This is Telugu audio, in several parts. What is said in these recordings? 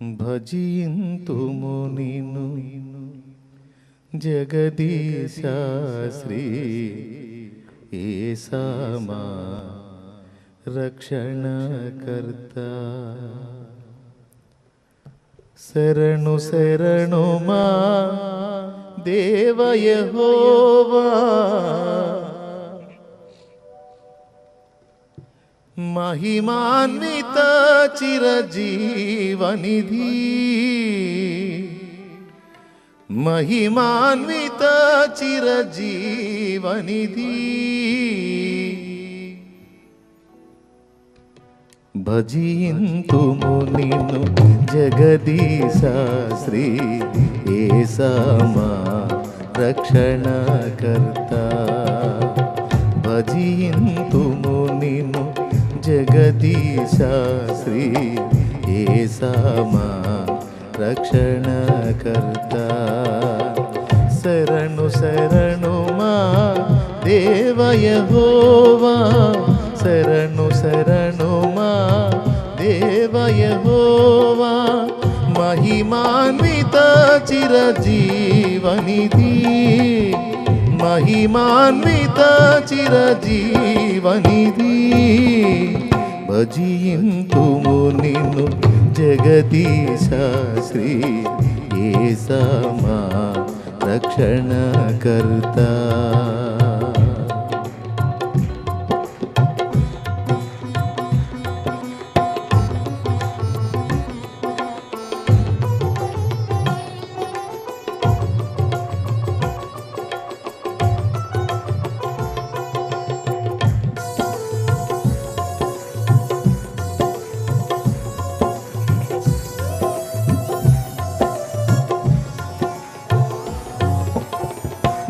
భజింతుము నిన్ను జగదీశ శ్రీ ఏసామా రక్షణకర్త శరణు శరణు మా దేవయహోవా మహిమాన్విత చిరజీవనిధి. మహిమాన్విత చిరజీవనిధి. భజింతుము నిన్ను జగదీశ శ్రీ. ఏసమా రక్షణకర్త. భజింతుము నిన్ను జగదీశ శ్రీ ఏసమా రక్షణకర్త శరణు శరణు మా దేవయహోవా శరణు శరణు మా దేవయహోవా మహిమాన్విత చిరజీవనిధి మహిమాన్విత చిరజీవనిది. భజింతుము నిన్ను జగదీశ శ్రీ ఏసమా రక్షణకర్త.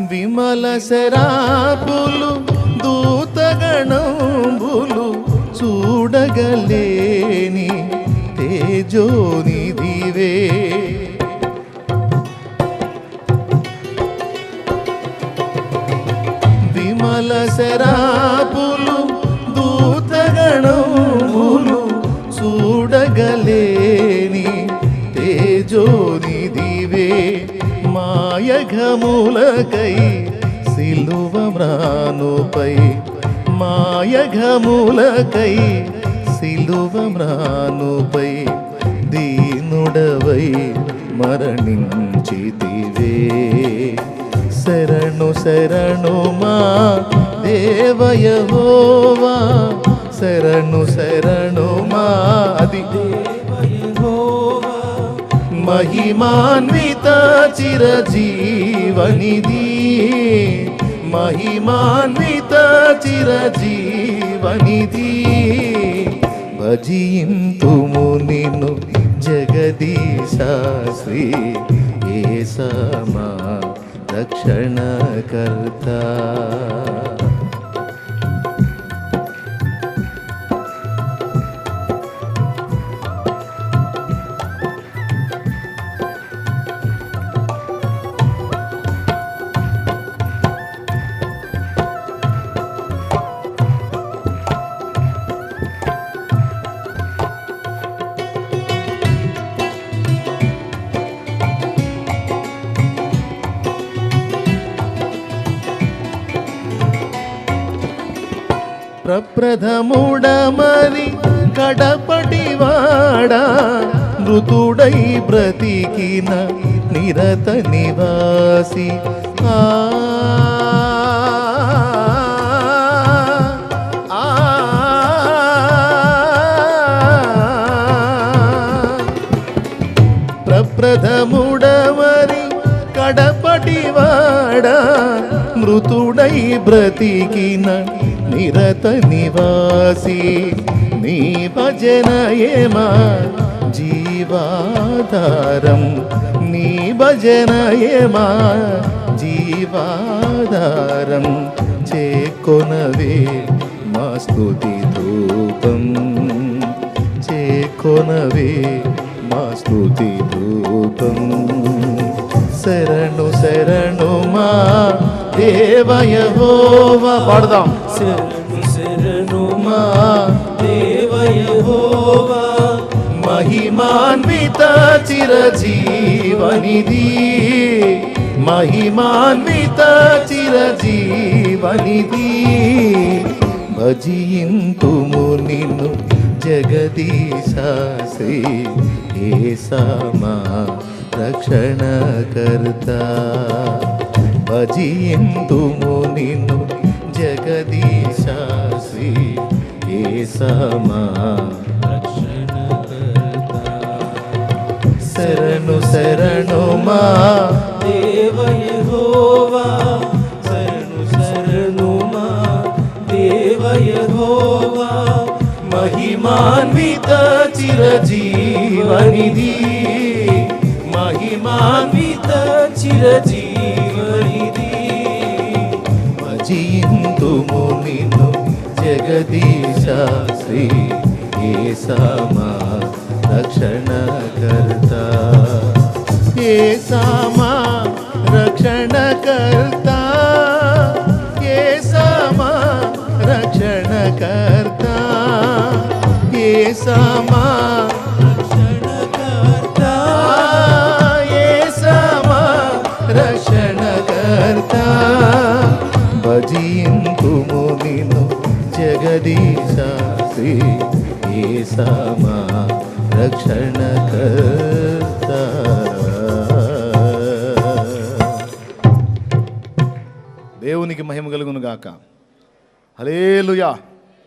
విమల శరాపులు దూతగణంబులు చూడగలేని తేజోనిదివే విమల శరాపులు దూతగణంబులు చూడగలేని తేజో మాయఘములకై సిలువ మ్రానుపై మాయఘములకై సిలువ మ్రానుపై దీనుడవై మరణించితివే. శరణు శరణు మా దేవయహోవా మహిమాన్విత చిరజీవనిధి. మహిమాన్విత చిరజీవనిధి. భజింతుము నిన్ను జగదీశ ఏ సమా రక్షణకర్త. ప్రప్రథముడమరి కడపటివాడా మృతుడై బ్రతికిన నిరత నివాసి. ఆ. ఆ, ప్రప్రథముడవరి కడపటివాడా మృతుడై బ్రతికిన నిరత నివాసి నీ భజనయేమా జీవాధారం. నీ భజనయేమా జీవాధారం. చేకొనవే మా స్తుతి ధూపం. చేకొనవే మా స్తుతి ధూపం. శరణు శరణు మా దేవయహోవా పాడదాం. శరణు శరణు మా దేవయహోవా మహిమ మహిమాన్విత చిరజీవనిది మహిమాన్విత చిరజీవనిది భజింతుము నిన్ను జగదీశ శ్రీ ఏసమా రక్షణకర్త. భజింతుము నిన్ను జగదీశ శ్రీ సమా. శరణు శరణు మా దేవయహోవా శరణు శరణు మా దేవయహోవా మహిమాన్విత చిరజీవనిధి మహిమాన్విత చిరజీ భజింతుము జగదీశ శ్రీ ఏసమా రక్షణకర్త. ఏసమా రక్షణకర్త. ఏసమా రక్షణకర్త. ఏసమా రక్షణకర్త. దేవునికి మహిమ కలుగును గాక హలేలుయా